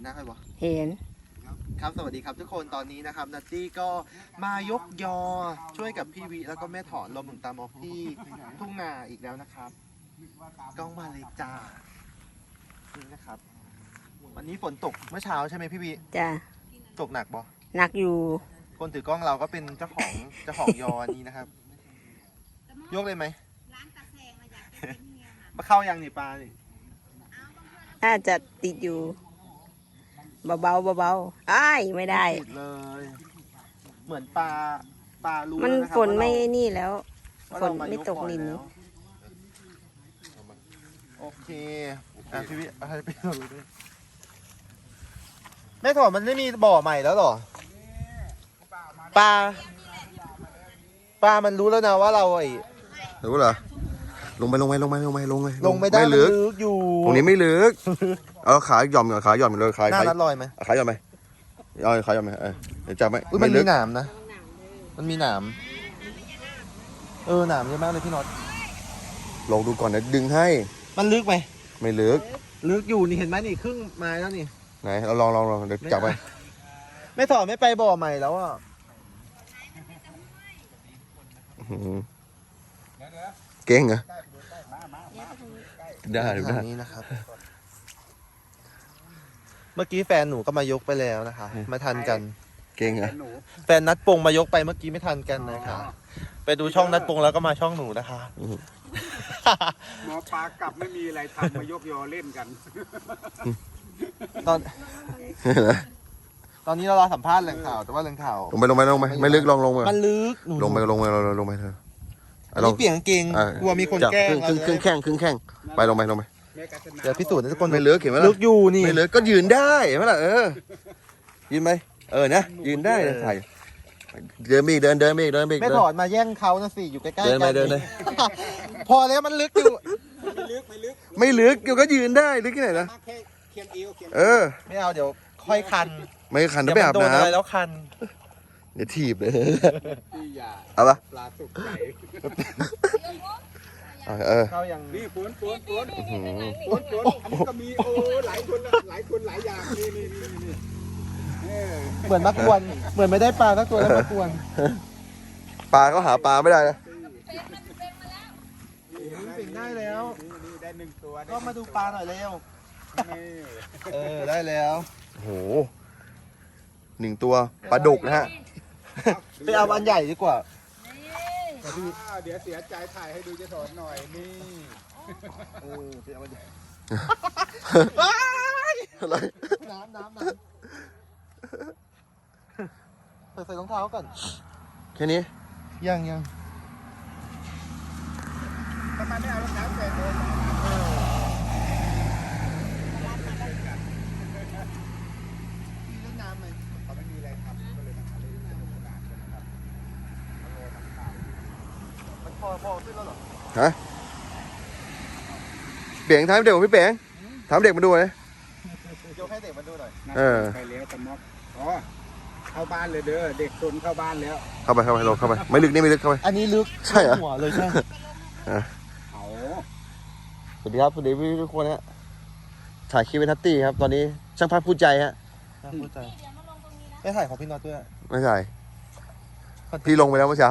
นหน้าใครวะเห็น ครับสวัสดีครับทุกคนตอนนี้นะครับนัตตี้ก็มายกยอช่วยกับพี่วิแล้วก็แม่ถอนรวมถึงตามออกที่ทุ่งนาอีกแล้วนะครับกล้องมาเลยจ้านี่นะครับ วันนี้ฝนตกเมื่อเช้าใช่ไหมพี่วิจ้ะตกหนักบอหนักอยู่ คนถือกล้องเราก็เป็นเจ้าของเจ้าของยอนี้นะครับ ยกเลยไหมมาเข้ายังนี่ปลานี่น่าจะติดอยู่ เบาๆเบาๆอ้ายไม่ได้ ติดเลย เหมือนปลาปลารู้มันแล้วะครับฝนไม่ว่าเรานี่แล้วว่าฝเรานมาไม่ยตกบ่อยลินแล้วโอเคอะพี่วิเอาให้พี่เราดูด้วยแม่ถอนมันไม่มีบ่อใหม่แล้วเหรอปลาปลามันรู้แล้วนะว่าเราไอ้รู้เหรอ ลงไปลงไปลงไปลงไปลงไปลงไม่ได้ไม่มันลึกลึกอยู่ ตรงนี้ไม่ลึก เอาขาหย่อมก่อนขาหย่อมเลยขาหน้าขารัดลอยไหมขาหย่อมไหมเอาขาหย่อมไหมเออเดี๋ยวจับไหมอุ้ยมันไลึมีกหนามนะ มันมีหนาม เออหนามเยอะมากเลยพี่น็อตลองดูก่อนนะดึงให้ มันลึกไหมไม่ลึก ลึกอยู่นี่เห็นไหมนี่ครึ่งไม้แล้วนี่ ไหนเราลองลองลองเดี๋ยวจับไป ไม่ถอนไม่ไปบ่อใหม่แล้วอะอื้อหือเก่งเหรอได้ได้ ทางนี้นะครับ เมื่อกี้แฟนหนูก็มายกไปแล้วนะคะไม่ทันกัน เก่งเหรอแฟนนัดปงมายกไปเมื่อกี้ไม่ทันกันนะคะ ไปดูช่องนัดปงแล้วก็มาช่องหนูนะคะ หมอปลากลับไม่มีอะไรทำมายกยอเล่นกัน ตอน ตอนนี้เรารอสัมภาษณ์แหล่งข่าว แต่ว่าแหล่งข่าว ลงไปลงไปลงไปไม่ลึกลองลงไปมันลึกหนูลงไปลงไปลงไปลงไปเถอะอันลอนี้งเปลี่ยนกางเกงอะกลัวมีคนจับแกล้งครึ่งครึ่งครึ่งเราแข้งครึ่งแข้งไปลงไปลงไปแม่กัศนา เดี๋ยวพิสูจน์ให้ทุกคนไม่ลึกเห็นไหมล่ะลึกอยู่นี่ไม่ลึกก็ยืนได้เห็นไหมล่ะเออยืนไหมเออนะยืนได้เลยถ่ายเดินไปอีกเดินเดินไปอีกเดินไปอีกไม่เดิน ถอนมาแย่งเขานะสิอยู่ใกล้ๆกัเดินไปเดินเลย พอแล้วมันลึกอยู่ไม่ลึกไม่ลึกไม่ลึกอยู่ก็ยืนได้ลึกที่ไหนนะมากแค่เคียงเอวเคียงเออ ไม่เอาเดี๋ยวค่อยคันไม่ขันเดี๋จะยวไปมัอาบโดนน้อะไรแล้วคันำเดี๋ยวถีบเลย ที่ยาเอาปะปลาสุกใหญ่เอาเออ เขายังนี่ฝนฝนฝนอื้อหือฝนฝนอันนี้ก็มีโอ้หลายคนนะหลายคนหลายอย่างนี่นี่นี่นี่เออเหมือนมากวน เหมือนไม่ได้ปลาสักตัวแล้วมากวนปลาก็หาปลาไม่ได้นะ ปิ่งได้แล้ว นี่นี่ได้หนึ่งตัวก็มาดูปลาหน่อยเร็ว นี่เออ ได้แล้วโอ้โหหนึ่งตัวปลาดุกนะฮะ ไปเอาอันใหญ่ดีกว่า อ้าวเดี๋ยวเสียใจถ่ายให้ดูเจะถอนหน่อยนี่เออไปเอาอันใหญ่อะไรน้ำน้ำน้ำเปิดใส่รองเท้าก่อน แค่นี้ยังยัง ทำไมไม่เอารองเท้าแตะโดน พี่เล่นน้ำไหม เขาไม่มีอะไรทำก็เลยมาหาเล่นสนุกสนานกันนะครับ มัน พอพอขึ้นแล้วเหรอฮะเป๋งถามเด็กของพี่เป๋งถามเด็กมาดูเลยยกให้เด็กมาดูหน่อยนั่นเออไปแล้วตะม็อกอ๋อเข้าบ้านเลยเด้อเด็กซนเข้าบ้านแล้ว เข้าไปเข้าไปลงเข้าไปไม่ลึกนี่ไม่ลึกเข้าไปอันนี้ลึกใช่เหรอหัวเลยใช่เอาสวัสดีครับสวัสดีพี่ทุกคนฮะถ่ายคลิปเป็นทัตตี้ครับ ตอนนี้ช่างภาพพูดใจฮะน่าพูดใจไม่ถ่ายของพี่น็อตด้วยไม่ใช่พี่ลงไปแล้วเมื่อเช้า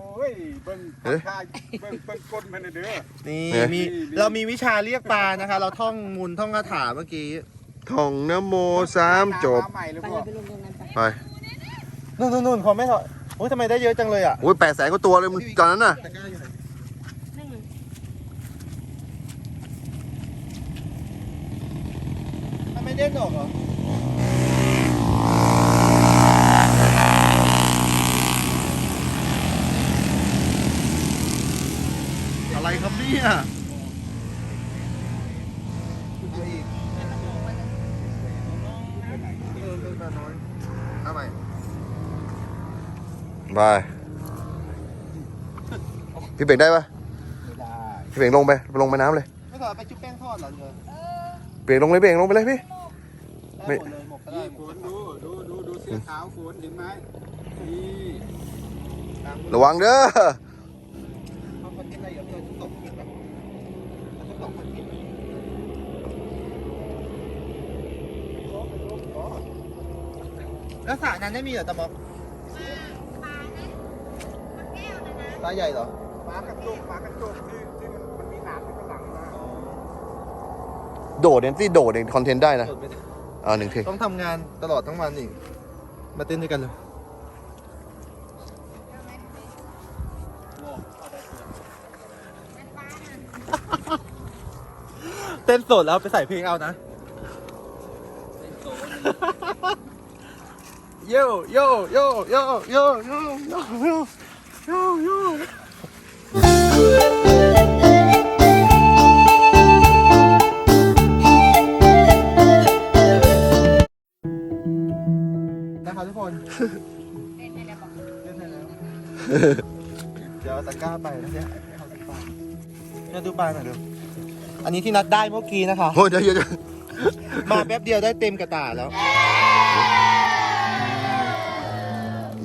อ้ยเบื้องข้าเบื้องเบื้องก้นมันเด้อ นี่เนี่ย มีเรามีวิชาเรียกปลานะคะ เราท่องมูลท่องคาถาเมื่อกี้ท่องนะโมสามจบ ใหม่หรือไปเปล่าไปลงตรงนั้นไปไปนู่นนู่นนู่นเขาไม่ถอดโอ้ยทำไมได้เยอะจังเลยอะโอ้ยแปดแสนกว่าตัวเลยมึงตอนนั้นน่ะตะกร้าอยู่ไหนนั่งมันไม่เด้นออกเหรอ อะไรครับ เนี่ยเอาอีกมาน้อยเอาใหม่บายพี่เป่งได้ปะไม่ได้พี่เป่งลงไป ลงไปน้ำเลย ไม่ต่อไปชุบแป้งทอดเหรอเธอเป่งลงเลยเป่งลงไปเลยพี่ได้หมดเลยหมกก็ได้นี่หมฝกนดูดูดูดูเสื้อขาวฝนเห็นไหมนี่ระวังเด้อ เอาคอนเทนต์อะไรเดี๋ยวเธอจะตกคลิปแบบจะตกคอนเทนต์ แล้วสระนั้นไม่มีเหรอตะมอกปลาใหญ่เหรอปลากระจกปลากระจกที่ที่มันมันมีหนามที่ข้างหลังมาโดดเนี่ยที่โดดเนี่ยคอนเทนต์ได้นะโดดไม่ได้อ่าหนึ่งทีต้องทำงานตลอดทั้งวันอีก มาเต้นด้วยกันเลยเต้นสดแล้วไปใส่เพลงเอานะ โยโยโยโยโยโยโยโยโยโยนะครับทุกคนเล่นได้แล้วเล่นได้แล้วเดี๋ยวเอาตะกร้าไปนะเนี่ยเอาตะกร้าเนี่ยดูปลาหน่อยดูอันนี้ที่นัดได้เมื่อกี้นะคะ โอ้ยเดี๋ยวเดี๋ยวเดี๋ยว มาแป๊บเดียวได้เต็มกระตาแล้ว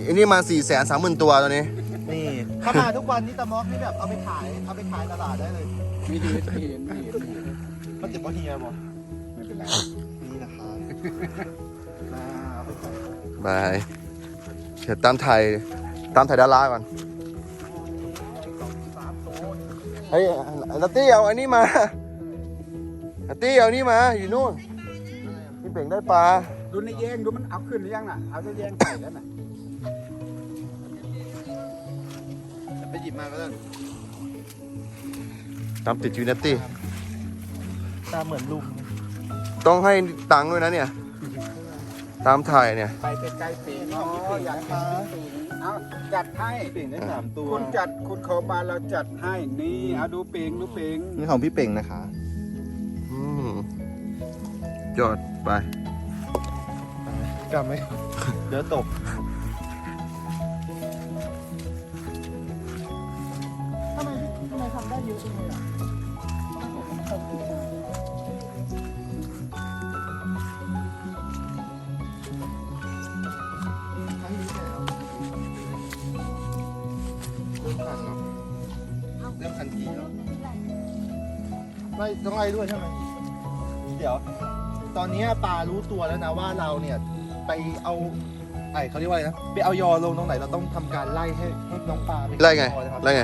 อันนี้มาสี่แสนสามหมื่นตัวตัวนี้ นี่ถ้ามาทุกวันนี้ตะมอกนี่แบบเอาไปขายเอาไปขายตลาดได้เลยไม่ดีไม่เห็นไม่เห็นไม่เห็นมันเจ็บปะเฮียบอกไม่เป็นไรนี่นะครับอ่าเอาไปขายบายเดี๋ยวตามไทยตามไทยดาราก่อนเฮ้ยนัตตี้เอาอันนี้มา นัตตี้เอาอันนี้มาอยู่นู่นพี่เป่งได้ปลาดูในแยงดูมันเอาขึ้นหรือยังน่ะเอาจะแยงใส่แล้วน่ะไปหยิบมาก็ได้ตามติดอยู่นัตตี้ตาเหมือนลุงต้องให้ตังค์ด้วยนะเนี่ย ตามถ่ายเนี่ย ไปใกล้ๆปีเนาะอยากเห็นปีเอาจัดให้เป่งได้สามตัวคุณจัดคุณขอมาเราจัดให้นี่เอาดูเป่งดูเป่งนี่ของพี่เป่งนะคะอืม จอดไป กลับไหม เดี๋ยวตก ทำไมทำไมทำได้เยอะจังเลยอะครั้งนี้เนี่ยเริ่มคันแล้วเริ่มคันทีแล้วไล่ต้องไล่ด้วยใช่ไหมเดี๋ยว ตอนนี้ปลารู้ตัวแล้วนะว่าเราเนี่ยไปเอาไอ้เขาเรียกว่าอะไรนะ ไปเอายอลงตรงไหนเราต้องทำการไล่ให้ให้น้องปลาปไล่ไงยอนะครับไล่ไง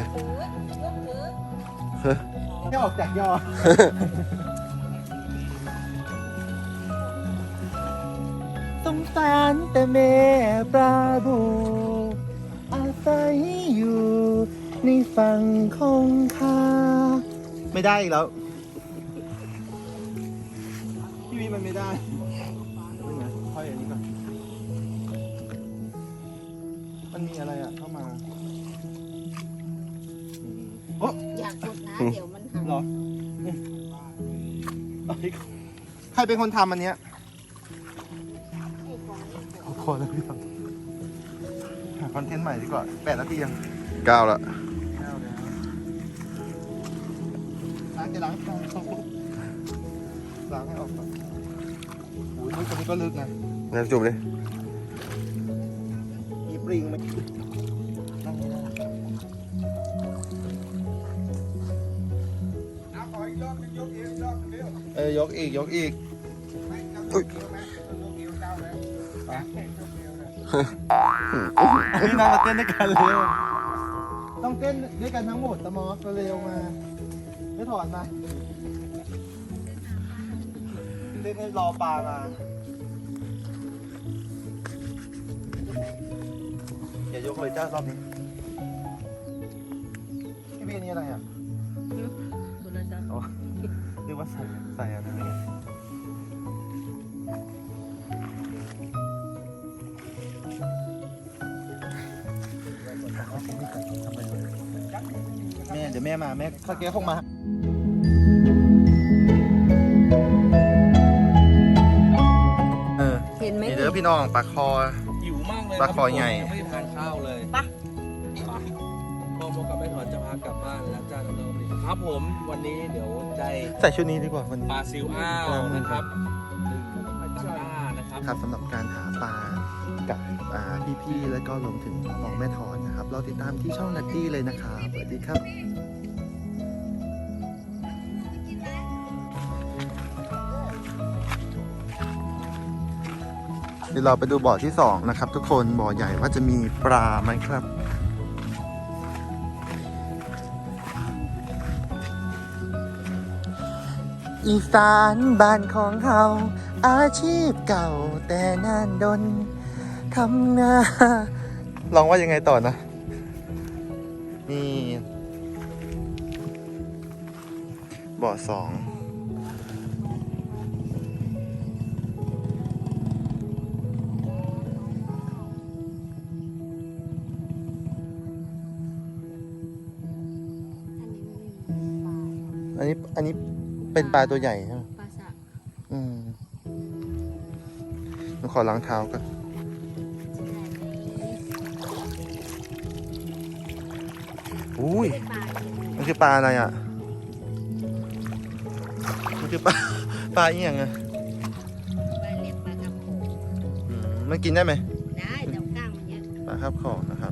ให้ออกจากยอ สงสารแต่แม่ปลาบูอาศัยอยู่ในฝั่งของข้าไม่ได้อีกแล้ว ไม่ได้เดี๋ยวนะค่อยอันนี้ก่อนมันมีอะไรอะเข้ามาอืมโอ้อยากกดนะเดี๋ยวมันหักเหรอใครเป็นคนทำอันเนี้ยเอาคอแล้วพี่ทำหาคอนเทนต์ใหม่ดีกว่าแปดนาทียังก้าวละล้างจะล้างล้างเขาล้างให้ออกก่อนโอ้ย ตรงนี้ก็ลึกนะน้ำจุบเลยมีปริงไหมเอ้ยยกอีกยกอีกนี่นางมาเต้นด้วยกันเร็วต้องเต้นด้วยกันทั้งหมดตมอสเร็วมาไม่ถอนมาเต้นให้รอปลามา อย่ายกเลยจ้ารอบนี้พี่บีอันนี่อะไรอะอ๋อนึกว่าใส่ใส่อะไรแม่เดี๋ยวแม่มาแม่ถ้าแกคงมาเออเห็นไหมนี่เด้อพี่พี่น้องปลาคอหิวมากเลย ปลาคอใหญ่ ยังไม่ได้ทานข้าวเลยไปพ่อโมกับแม่ถอนจะพากลับบ้านแล้วจ้าน้องๆครับผมวันนี้เดี๋ยวได้ใส่ชุดนี้ดีกว่ามันปลาซิวอ้าวนะครับหนึ่งตะกร้านะครับ ครับสำหรับการหาปลากับอ่าพี่ๆ แล้วก็รวมถึงน้องแม่ถอนนะครับ เราติดตามที่ช่องนัตตี้เลยนะครับสวัสดีครับ เดี๋ยวเราไปดูบ่อที่สองนะครับ ทุกคนบ่อใหญ่ว่าจะมีปลาไหมครับ อีสานบ้านของเฮาอาชีพเก่าแต่นานดนทำนาลองว่ายังไงต่อนะนี่บ่อสอง อันนี้อันนี้เป็นปลาตัวใหญ่ใช่ไหมปลาสักอืมหนูขอล้างเท้าก่อนอุ้ยปลามันคือปลาอะไรอะ มันคือปลา ปลาอีหยังอะปลาเล็บปลากระโปงอืมมันกินได้ไหมได้แต่กล้างมันเยอะปลาคาบของนะครับ